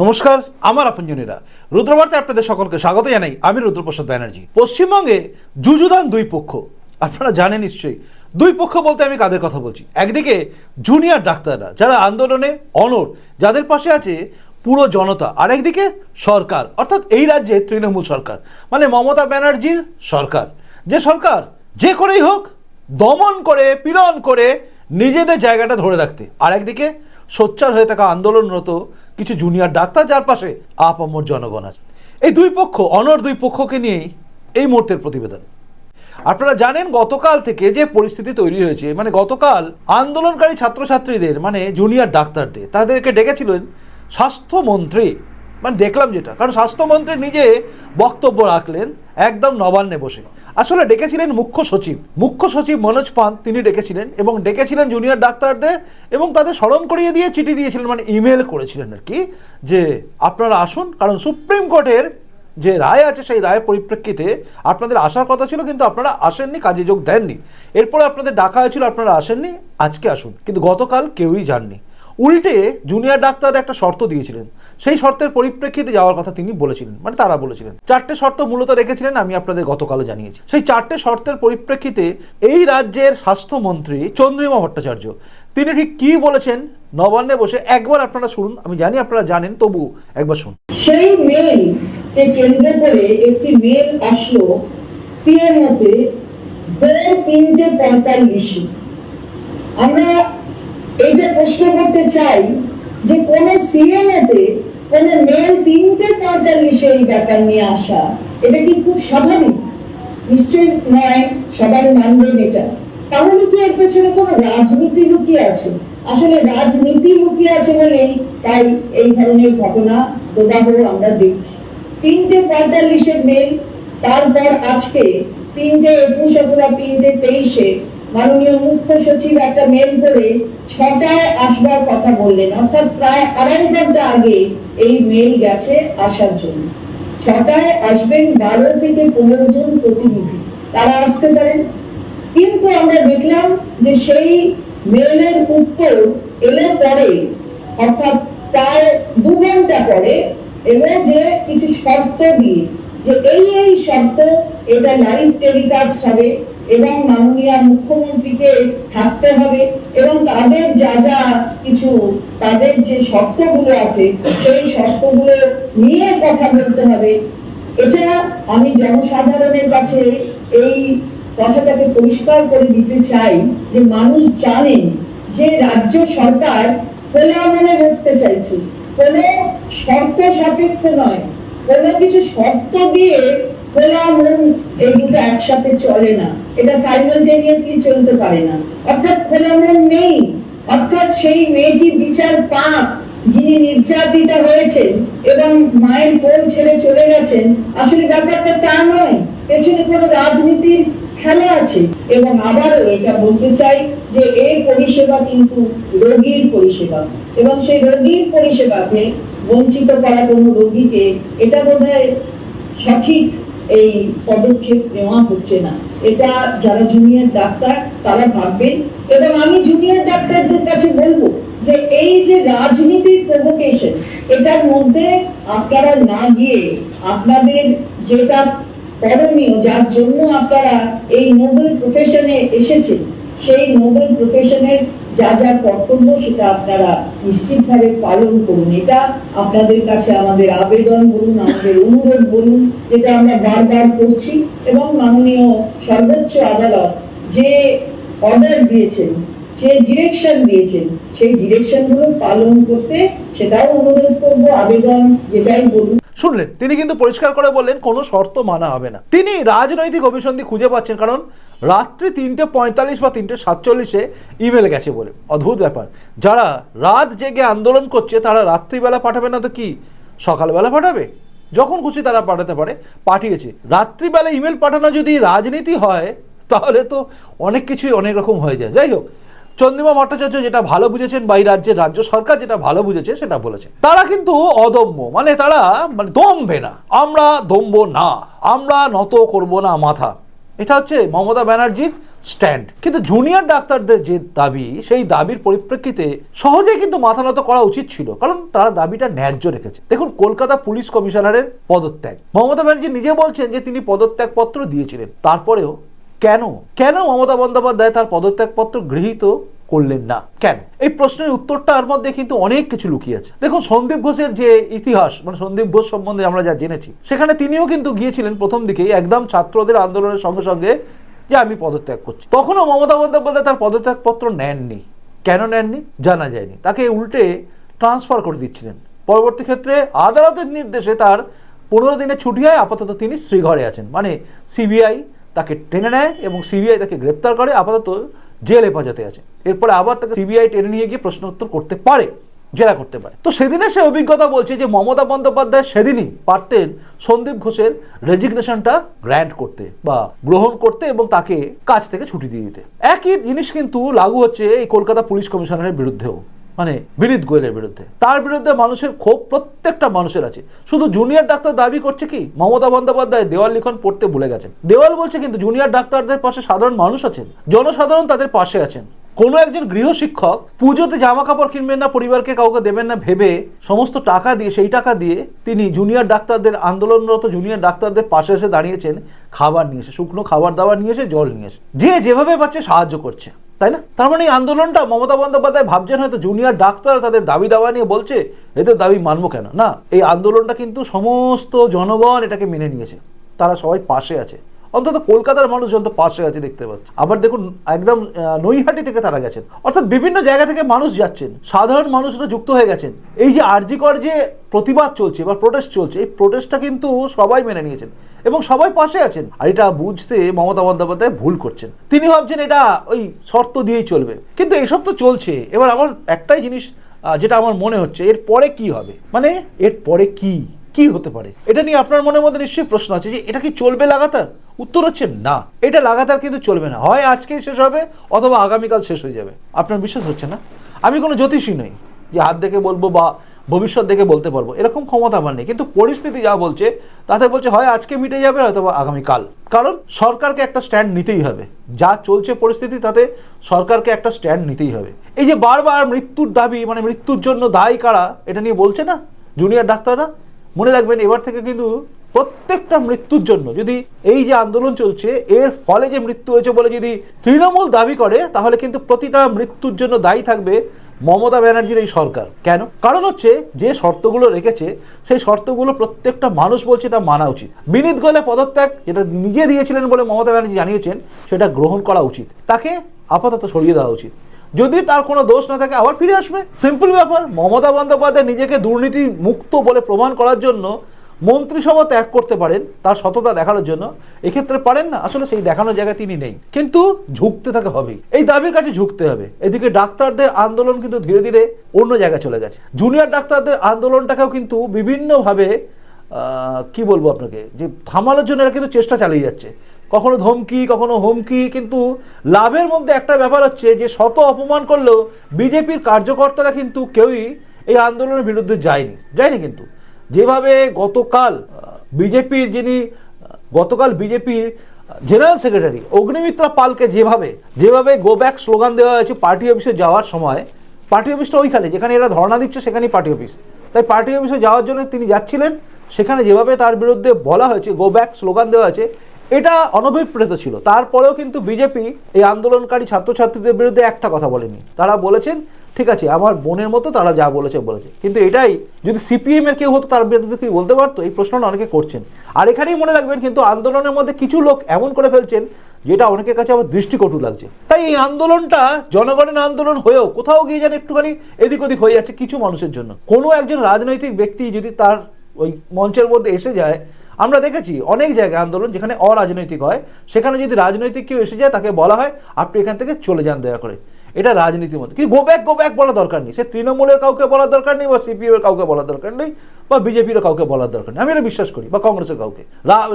নমস্কার, আমার আপনজনীরা। রুদ্রবার্তে আপনাদের সকলকে স্বাগত জানাই। আমি রুদ্রপ্রসাদ ব্যানার্জি। পশ্চিমবঙ্গে যুযুদান দুই পক্ষ। আপনারা জানেন নিশ্চয়ই, দুই পক্ষ বলতে আমি কাদের কথা বলছি? একদিকে জুনিয়র ডাক্তাররা, যারা আন্দোলনে অনর যাদের পাশে আছে পুরো জনতা আর একদিকে সরকার, অর্থাৎ এই রাজ্যে তৃণমূল সরকার মানে মমতা ব্যানার্জির সরকার। যে সরকার, যে করেই হোক, দমন করে, পীড়ন করে নিজেদের জায়গাটা ধরে রাখতে। আর একদিকে সোচ্চার হয়ে থাকা আন্দোলনরত কিছু জুনিয়র ডাক্তার যার পাশে আপামর জনগণ আছে। এই দুই পক্ষ অনর দুই পক্ষকে নিয়েই এই মুহূর্তের প্রতিবেদন। আপনারা জানেন গতকাল থেকে যে পরিস্থিতি তৈরি হয়েছে মানে গতকাল আন্দোলনকারী ছাত্রছাত্রীদের মানে জুনিয়র ডাক্তারদের, তাদেরকে ডেকেছিলেন স্বাস্থ্যমন্ত্রী। মানে দেখলাম যেটা, কারণ স্বাস্থ্যমন্ত্রী নিজে বক্তব্য রাখলেন একদম নবান্নে বসে। আসলে ডেকেছিলেন মুখ্য সচিব। মুখ্য সচিব মনোজ পান তিনি ডেকেছিলেন এবং ডেকেছিলেন জুনিয়র ডাক্তারদের এবং তাদের স্মরণ করিয়ে দিয়ে চিঠি দিয়েছিলেন মানে ইমেল করেছিলেন আর কি, যে আপনারা আসুন, কারণ সুপ্রিম কোর্টের যে রায় আছে, সেই রায়ের পরিপ্রেক্ষিতে আপনাদের আসার কথা ছিল, কিন্তু আপনারা আসেননি, কাজে যোগ দেননি। এরপরে আপনাদের ডাকা হয়েছিল, আপনারা আসেননি, আজকে আসুন। কিন্তু গতকাল কেউই যাননি। উল্টে জুনিয়র ডাক্তার একটা শর্ত দিয়েছিলেন সেই শর্তের পরিপ্রেক্ষিতে যাওয়ার কথা তিনি বলেছিলেন মানে তারা বলেছিলেন। চারটে শর্ত মূলত রেখেছিলেন, আমি আপনাদের গতকালও জানিয়েছি। সেই চারটে শর্তের পরিপ্রেক্ষিতে এই রাজ্যের স্বাস্থ্যমন্ত্রী চন্দ্রিমা ভট্টাচার্য, তিনি ঠিক কি বলেছেন নবান্নে বসে একবার আপনারা শুনুন, আমি জানি আপনারা জানেন, তবু একবার শুনুন। সেই মেল কে কেন্দ্র করে একটি মেল আসলো সিএমওতে ভোর তিনটে পঁয়তাল্লিশে। আমরা এইটা প্রশ্ন করতে চাই যে কোন কোন মেল তিনটে ব্যাপার নিয়ে আসা, এটা কি খুব স্বাভাবিক? নয়, সবাই মানবেন এটা। তাহলে কি, এর পেছনে রাজনীতি লুকিয়ে আছে? আসলে রাজনীতি লুকিয়ে আছে বলেই তাই এই ধরনের ঘটনা প্রদাহ আমরা দেখছি। তিনটে পঁয়তাল্লিশের মেল তারপর আজকে তিনটে একুশ অথবা তিনটে তেইশে মাননীয় মুখ্য সচিব একটা মেল করে ছটায় আসবার কথা বললেন। অর্থাৎ প্রায় আড়াই ঘণ্টা আগে এই মেল গেছে আসার জন্য। ছটায় আসবেন বারো থেকে পনেরো জন প্রতিনিধি। তারা আসতে পারেন। কিন্তু আমরা দেখলাম যে সেই মেলের উত্তর এলে পরে, অর্থাৎ প্রায় দু ঘণ্টা পরে, এলো যে কিছু শর্ত দিয়ে, যে এই এই শর্ত এটা লাইভ টেলিকাস্ট হবে। এবং মাননীয় মুখ্যমন্ত্রীকে থাকতে হবে এবং তাদের যা যা কিছু, তাদের যে শর্তগুলো আছে, সেই শর্তগুলো নিয়ে কথা বলতে হবে। এটা আমি জনসাধারণের কাছে এই কথাটাকে পরিষ্কার করে দিতে চাই যে মানুষ জানেন যে রাজ্য সরকার খোলা মনে বসতে চাইছে, কোনো শর্ত সাপেক্ষ নয়। কোনো কিছু শর্ত দিয়ে মন এই দুটো একসাথে চলে না। এটা চলতে পারে না। অর্থাৎ নেই। অর্থাৎ সেই মেয়েটি বিচার পাক, যিনি নির্যাতিতা হয়েছেন এবং মায়ের ছেড়ে চলে গেছেন, আসলে ব্যাপারটা তা নয়। পেছনে কোনো রাজনীতির আছে। এবং আবারও এটা বলতে চাই যে এই পরিষেবা কিন্তু রোগীর পরিষেবা। এবং সেই রোগীর পরিষেবাকে বঞ্চিত করা কোনো রোগীকে এটা বোধহয় সঠিক এই পদক্ষেপ নেওয়া হচ্ছে না। এটা যারা জুনিয়র ডাক্তার, তারা ভাববেন এবং আমি জুনিয়র ডাক্তারদের কাছে বলব যে এই যে রাজনীতির প্রভোকেশন এটার মধ্যে আপনারা না গিয়ে আপনাদের যেটা করণীয়, যার জন্য আপনারা এই নোবেল প্রফেশনে এসেছেন সেই নোবেল প্রফেশনের যা যা কর্তব্য সেটা আপনারা নিশ্চিতভাবে পালন করুন। এটা আপনাদের কাছে আমাদের আবেদন বলুন, আমাদের অনুরোধ বলুন, যেটা আমরা বারবার করছি। এবং মাননীয় সর্বোচ্চ আদালত যে অর্ডার দিয়েছেন যে ডিরেকশন দিয়েছেন, সেই ডিরেকশনগুলো পালন করতে সেটাও অনুরোধ করব, আবেদন যেটাই বলুন। শুনলেন, তিনি কিন্তু পরিষ্কার করে বললেন, কোনো শর্ত মানা হবে না। তিনি রাজনৈতিক অভিসন্ধি খুঁজে পাচ্ছেন, কারণ রাত্রি তিনটে পঁয়তাল্লিশ বা তিনটে সাতচল্লিশে ইমেল গেছে বলে। অদ্ভুত ব্যাপার। যারা রাত জেগে আন্দোলন করছে, তারা রাত্রিবেলা পাঠাবে না তো কি? সকালবেলা পাঠাবে? যখন খুশি তারা পাঠাতে পারে। পাঠিয়েছে। রাত্রিবেলা ইমেল পাঠানো যদি রাজনীতি হয়, তাহলে তো অনেক কিছুই অনেক রকম হয়ে যায়। যাই হোক চন্দ্রিমা ভট্টাচার্য যেটা ভালো বুঝেছেন বা এই রাজ্যের রাজ্য সরকার যেটা ভালো বুঝেছে সেটা বলেছে তারা কিন্তু অদম্য মানে তারা মানে দমবে না। আমরা দমব না, আমরা নত করব না মাথা। এটা হচ্ছে মমতা ব্যানার্জির স্ট্যান্ড কিন্তু জুনিয়র ডাক্তারদের যে দাবি, সেই দাবির পরিপ্রেক্ষিতে সহজেই কিন্তু মাথা নত করা উচিত ছিল, কারণ তারা দাবিটা ন্যায্য রেখেছে। দেখুন, কলকাতা পুলিশ কমিশনারের পদত্যাগ। মমতা ব্যানার্জি নিজে বলছেন যে তিনি পদত্যাগ পত্র দিয়েছিলেন। তারপরেও কেন? কেন মমতা বন্দ্যোপাধ্যায় তার পদত্যাগপত্র গৃহীত করলেন না? কেন? এই প্রশ্নের উত্তরটার মধ্যে কিন্তু অনেক কিছু লুকিয়ে আছে। দেখুন, সন্দীপ ঘোষের যে ইতিহাস মানে সন্দীপ ঘোষ সম্বন্ধে আমরা যা জেনেছি, সেখানে তিনিও কিন্তু গিয়েছিলেন প্রথম দিকেই একদম ছাত্রদের আন্দোলনের সঙ্গে সঙ্গে যে আমি পদত্যাগ করছি। তখনও মমতা বন্দ্যোপাধ্যায় তার পদত্যাগপত্র নেননি। কেন নেননি? জানা যায়নি। তাকে উল্টে ট্রান্সফার করে দিচ্ছিলেন। পরবর্তী ক্ষেত্রে আদালতের নির্দেশে তার পনেরো দিনের ছুটি হয়। আপাতত তিনি শ্রীঘরে আছেন। মানে সিবিআই তাকে টেনে নেয় এবং সিবিআই তাকে গ্রেপ্তার করে, আপাতত জেল হেফাজতে আছে। এরপরে আবার তাকে সিবিআই টেনে নিয়ে গিয়ে প্রশ্ন উত্তর করতে পারে, জেরা করতে পারে। তো সেদিনের সে অভিজ্ঞতা বলছে যে মমতা বন্দ্যোপাধ্যায় সেদিনই পারতেন সন্দীপ ঘোষের রেজিগনেশনটা গ্র্যান্ট করতে বা গ্রহণ করতে এবং তাকে কাজ থেকে ছুটি দিয়ে দিতে। একই জিনিস কিন্তু লাগু হচ্ছে এই কলকাতা পুলিশ কমিশনারের বিরুদ্ধেও। মানে বিনীত গোয়েলের বিরুদ্ধে। তার বিরুদ্ধে মানুষের ক্ষোভ প্রত্যেকটা মানুষের আছে। শুধু জুনিয়র ডাক্তার দাবি করছে কি, মমতা বন্দ্যোপাধ্যায় দেওয়াল লিখন পড়তে ভুলে গেছেন। দেওয়াল বলছে কিন্তু জুনিয়র ডাক্তারদের পাশে সাধারণ মানুষ আছেন, জনসাধারণ তাদের পাশে আছেন। কোনো একজন গৃহশিক্ষক পুজোতে জামা কাপড় কিনবেন না, পরিবারকে কাউকে দেবেন না ভেবে সমস্ত টাকা দিয়ে, সেই টাকা দিয়ে তিনি জুনিয়র ডাক্তারদের আন্দোলনরত জুনিয়র ডাক্তারদের পাশে এসে দাঁড়িয়েছেন, খাবার নিয়ে এসে, শুকনো খাবার দাবার নিয়ে এসে, জল নিয়ে এসে। যে যেভাবে পাচ্ছে সাহায্য করছে, তাই না? তার মানে এই আন্দোলনটা মমতা বন্দ্যোপাধ্যায় ভাবছেন হয়তো জুনিয়র ডাক্তার তাদের দাবি দাওয়া নিয়ে বলছে, এদের দাবি মানবো কেন? না, এই আন্দোলনটা কিন্তু সমস্ত জনগণ এটাকে মেনে নিয়েছে। তারা সবাই পাশে আছে। অন্তত কলকাতার মানুষ যত পাশে আছে দেখতে পাচ্ছে। আবার দেখুন, একদম নৈহাটি থেকে তারা গেছেন। অর্থাৎ বিভিন্ন জায়গা থেকে মানুষ যাচ্ছেন। সাধারণ মানুষরা যুক্ত হয়ে গেছেন। এই যে আরজিকর যে প্রতিবাদ চলছে বা প্রোটেস্ট চলছে, এই প্রোটেস্টটা কিন্তু সবাই মেনে নিয়েছেন এবং সবাই পাশে আছেন। আর এটা বুঝতে মমতা বন্দ্যোপাধ্যায় ভুল করছেন। তিনি ভাবছেন এটা ওই শর্ত দিয়েই চলবে। কিন্তু এসব তো চলছে। এবার আমার একটাই জিনিস যেটা আমার মনে হচ্ছে এর পরে কি হবে? মানে এর পরে কি? কি হতে পারে? এটা নিয়ে আপনার মনের মধ্যে নিশ্চয়ই প্রশ্ন আছে যে এটা কি চলবে লাগাতার? উত্তর হচ্ছে না। এটা লাগাতার কিন্তু চলবে না। হয় আজকেই শেষ হবে অথবা আগামীকাল শেষ হয়ে যাবে। আপনার বিশ্বাস হচ্ছে না? আমি কোনো জ্যোতিষী নই যে হাত দেখে বলব বা ভবিষ্যৎ দেখে বলতে পারব। এরকম ক্ষমতা আমার নেই। কিন্তু পরিস্থিতি যা বলছে, তাতে বলছে হয় আজকে মিটে যাবে অথবা আগামীকাল। কারণ সরকারকে একটা স্ট্যান্ড নিতেই হবে। যা চলছে পরিস্থিতি, তাতে সরকারকে একটা স্ট্যান্ড নিতেই হবে। এই যে বারবার মৃত্যুর দাবি মানে মৃত্যুর জন্য দায়ী কারা, এটা নিয়ে বলছে না? জুনিয়র ডাক্তাররা? মনে রাখবেন, এবার থেকে কিন্তু প্রত্যেকটা মৃত্যুর জন্য যদি এই যে আন্দোলন চলছে, এর ফলে যে মৃত্যু হয়েছে বলে যদি তৃণমূল দাবি করে, তাহলে কিন্তু প্রতিটা মৃত্যুর জন্য দায়ী থাকবে মমতা ব্যানার্জির এই সরকার। কেন? কারণ হচ্ছে, যে শর্তগুলো রেখেছে, সেই শর্তগুলো প্রত্যেকটা মানুষ বলছে এটা মানা উচিত। বিনীত গোয়েলে পদত্যাগ, যেটা নিজে দিয়েছিলেন বলে মমতা ব্যানার্জি জানিয়েছেন, সেটা গ্রহণ করা উচিত। তাকে আপাতত সরিয়ে দেওয়া উচিত। যদি তার কোনো দোষ না থাকে, আবার ফিরে আসবে। সিম্পল ব্যাপার। মমতা বন্দ্যোপাধ্যায় নিজেকে দুর্নীতি মুক্ত বলে প্রমাণ করার জন্য মন্ত্রিসভা ত্যাগ করতে পারেন, তার সততা দেখানোর জন্য। এক্ষেত্রে পারেন না। আসলে সেই দেখানোর জায়গায় তিনি নেই। কিন্তু ঝুঁকতে থাকে হবেই। এই দাবির কাছে ঝুঁকতে হবে। এদিকে ডাক্তারদের আন্দোলন কিন্তু ধীরে ধীরে অন্য জায়গায় চলে গেছে। জুনিয়র ডাক্তারদের আন্দোলনটাকেও কিন্তু বিভিন্নভাবে কি বলব আপনাকে? যে থামানোর জন্য এরা কিন্তু চেষ্টা চালিয়ে যাচ্ছে। কখনো ধমকি, কখনো হুমকি, কিন্তু লাভের মধ্যে একটা ব্যাপার হচ্ছে যে শত অপমান করলেও বিজেপির কার্যকর্তারা কিন্তু কেউই এই আন্দোলনের বিরুদ্ধে যায়নি যায়নি কিন্তু। যেভাবে গতকাল বিজেপির যিনি গতকাল বিজেপির জেনারেল সেক্রেটারি অগ্নিমিত্রা পালকে যেভাবে যেভাবে গো ব্যাক স্লোগান দেওয়া হয়েছে পার্টি অফিসে যাওয়ার সময়, পার্টি অফিসটা ওইখানে, যেখানে এরা ধর্ণা দিচ্ছে সেখানেই পার্টি অফিস। তাই পার্টি অফিসে যাওয়ার জন্য তিনি যাচ্ছিলেন, সেখানে যেভাবে তার বিরুদ্ধে বলা হয়েছে গো ব্যাক স্লোগান দেওয়া হয়েছে এটা অনভিপ্রেত ছিল। তারপরেও কিন্তু বিজেপি এই আন্দোলনকারী ছাত্রছাত্রীদের বিরুদ্ধে একটা কথা বলেনি। তারা বলেছেন, ঠিক আছে, আমার বোনের মতো তারা যা বলেছে বলেছে। কিন্তু এটাই, যদি সিপিএম এর কেউ হতো, তার বিরুদ্ধে কি বলতে পারতো, এই প্রশ্নটা অনেকে করছেন। আর এখানেই মনে রাখবেন কিন্তু আন্দোলনের মধ্যে কিছু লোক এমন করে ফেলছেন, যেটা অনেকের কাছে আবার দৃষ্টিকটু লাগছে। তাই এই আন্দোলনটা জনগণের আন্দোলন হয়েও কোথাও গিয়ে যেন একটুখানি এদিক ওদিক হয়ে যাচ্ছে কিছু মানুষের জন্য। কোনো একজন রাজনৈতিক ব্যক্তি যদি তার ওই মঞ্চের মধ্যে এসে যায় আমরা দেখেছি অনেক জায়গায় আন্দোলন যেখানে অরাজনৈতিক হয়। সেখানে যদি রাজনৈতিক কেউ এসে যায়, তাকে বলা হয়, আপনি এখান থেকে চলে যান দয়া করে। এটা রাজনীতির মধ্যে। কিন্তু গো ব্যাক গো ব্যাক বলা দরকার নেই। সে তৃণমূলের কাউকে বলার দরকার নেই বা সিপিএম এর কাউকে বলার দরকার নেই বা বিজেপির কাউকে বলার দরকার নেই। আমি এটা বিশ্বাস করি, বা কংগ্রেসের কাউকে।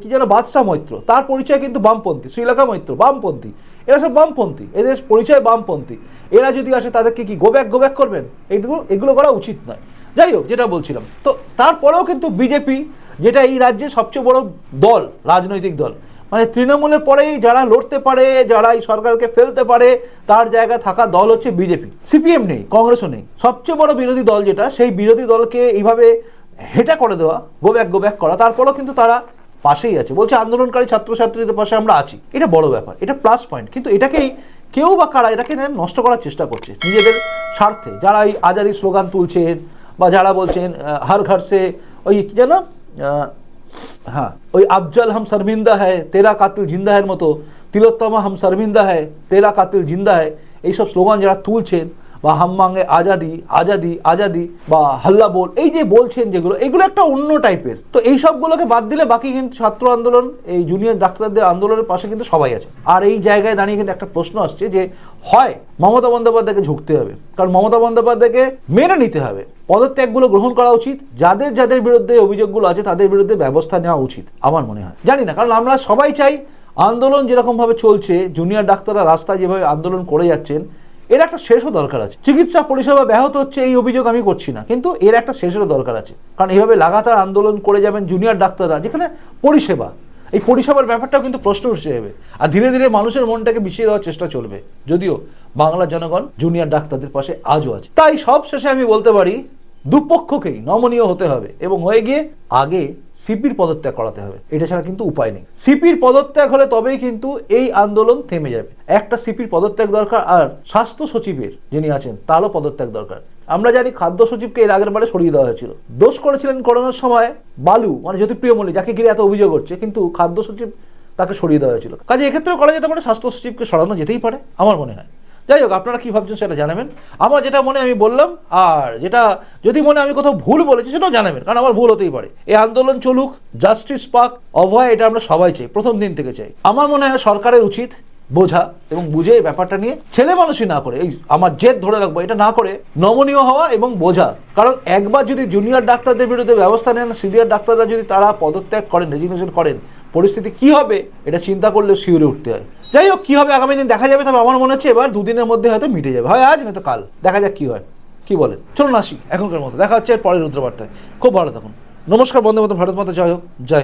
কি যেন বাদশাহ মৈত্র, তার পরিচয় কিন্তু বামপন্থী শ্রীলেখা মৈত্র, বামপন্থী। এরা সব বামপন্থী। এদের পরিচয় বামপন্থী। এরা যদি আসে, তাদেরকে কি গো ব্যাক গো ব্যাক করবেন? এগুলো এগুলো করা উচিত নয়। যাই হোক, যেটা বলছিলাম। তো তারপরেও কিন্তু বিজেপি যেটা এই রাজ্যে সবচেয়ে বড় দল, রাজনৈতিক দল। মানে তৃণমূলের পরেই যারা লড়তে পারে, যারা এই সরকারকে ফেলতে পারে, তার জায়গায় থাকা দল হচ্ছে বিজেপি। সিপিএম নেই, কংগ্রেসও নেই। সবচেয়ে বড় বিরোধী দল যেটা, সেই বিরোধী দলকে এইভাবে হেটা করে দেওয়া গো ব্যাক গো ব্যাক করা, তারপরেও কিন্তু তারা পাশেই আছে। বলছে আন্দোলনকারী ছাত্রছাত্রীদের পাশে আমরা আছি। এটা বড় ব্যাপার, এটা প্লাস পয়েন্ট কিন্তু এটাকেই কেউ বা কারা, এটাকে নষ্ট করার চেষ্টা করছে নিজেদের স্বার্থে। যারা এই আজাদি স্লোগান তুলছেন বা যারা বলছেন হার ঘর সে ওই যেন হ্যাঁ ওই আফজল হাম শর্মিন্দা হ্যায়, তেরা কাতিল জিন্দা হ্যার মতো, তিলোত্তমা হাম শর্মিন্দা হ্যায়, তেরা কাতিল জিন্দা হ্যায়, এইসব স্লোগান যারা তুলছেন বা হাম মাঙ্গে আজাদি আজাদি আজাদি বা হাল্লা বল, এই যে বলছেন যেগুলো, এগুলো একটা অন্য টাইপের। তো এই সবগুলোকে বাদ দিলে বাকি কিন্তু ছাত্র আন্দোলন, এই জুনিয়র ডাক্তারদের আন্দোলনের পাশে কিন্তু সবাই আছে। আর এই জায়গায় দাঁড়িয়ে কিন্তু একটা প্রশ্ন আসছে যে, হয় মমতা বন্দ্যোপাধ্যায়কে ঝুঁকতে হবে, কারণ মমতা বন্দ্যোপাধ্যায়কে মেনে নিতে হবে। পদত্যাগগুলো গ্রহণ করা উচিত, যাদের যাদের বিরুদ্ধে অভিযোগগুলো আছে, তাদের বিরুদ্ধে ব্যবস্থা নেওয়া উচিত, আমার মনে হয়। জানি না, কারণ আমরা সবাই চাই আন্দোলন যেরকমভাবে চলছে জুনিয়র ডাক্তাররা রাস্তায় যেভাবে আন্দোলন করে যাচ্ছেন এর একটা শেষও দরকার আছে। চিকিৎসা পরিষেবা ব্যাহত হচ্ছে এই অভিযোগ আমি করছি না, কিন্তু এর একটা শেষেরও দরকার আছে। কারণ এইভাবে লাগাতার আন্দোলন করে যাবেন জুনিয়র ডাক্তাররা, যেখানে পরিষেবা, এই পরিষেবার ব্যাপারটাও কিন্তু প্রশ্ন উঠে যাবে আর ধীরে ধীরে মানুষের মনটাকে বিষিয়ে দেওয়ার চেষ্টা চলবে। যদিও বাংলার জনগণ জুনিয়র ডাক্তারদের পাশে আজও আছে। তাই সব শেষে আমি বলতে পারি দুপক্ষকেই নমনীয় হতে হবে এবং হয়ে গিয়ে আগে সিপির পদত্যাগ করাতে হবে। এটা ছাড়া কিন্তু উপায় নেই। সিপির পদত্যাগ হলে তবেই কিন্তু এই আন্দোলন থেমে যাবে। একটা সিপির পদত্যাগ দরকার আর স্বাস্থ্য সচিবের যিনি আছেন, তারও পদত্যাগ দরকার। আমরা জানি খাদ্য সচিবকে এর আগের বারে সরিয়ে দেওয়া হয়েছিল। দোষ করেছিলেন করোনার সময় বালু মানে জ্যোতিপ্রিয় মল্লিক যাকে ঘিরে এত অভিযোগ হচ্ছে, কিন্তু খাদ্য সচিব তাকে সরিয়ে দেওয়া হয়েছিল। কাজে এক্ষেত্রেও করা যেতে পারে, স্বাস্থ্য সচিবকে সরানো যেতেই পারে, আমার মনে হয়। যাই হোক, আপনারা কি ভাবছেন সেটা জানাবেন। আমার যেটা মনে আমি বললাম, আর যেটা যদি মনে আমি কোথাও ভুল বলেছি, সেটাও জানাবেন, কারণ আমার ভুল হতেই পারে। এই আন্দোলন চলুক জাস্টিস পাক, অভয়, এটা আমরা সবাই চাই, প্রথম দিন থেকে চাই। আমার মনে হয় সরকারের উচিত বোঝা এবং বুঝে এই ব্যাপারটা নিয়ে ছেলে মানুষই না করে, এই আমার জেদ ধরে রাখব, এটা না করে নমনীয় হওয়া এবং বোঝা। কারণ একবার যদি জুনিয়র ডাক্তারদের বিরুদ্ধে ব্যবস্থা নেন সিনিয়র ডাক্তাররা যদি তারা পদত্যাগ করেন রেজিগনেশন করেন, পরিস্থিতি কি হবে, এটা চিন্তা করলে শিউরে উঠতে হয়। যাই হোক কী হবে আগামী দিন দেখা যাবে, তবে আমার মনে হচ্ছে এবার দুদিনের মধ্যে হয়তো মিটে যাবে। হয় আজ, নয়তো কাল। দেখা যাক কী হয়। কী বলেন? চলুন আসি এখনকার মতো। দেখা হচ্ছে এর পরের রুদ্রবার্তায়। খুব ভালো থাকুন। নমস্কার বন্ধু মতো ভারত মাতা, জয় হোক। জয়।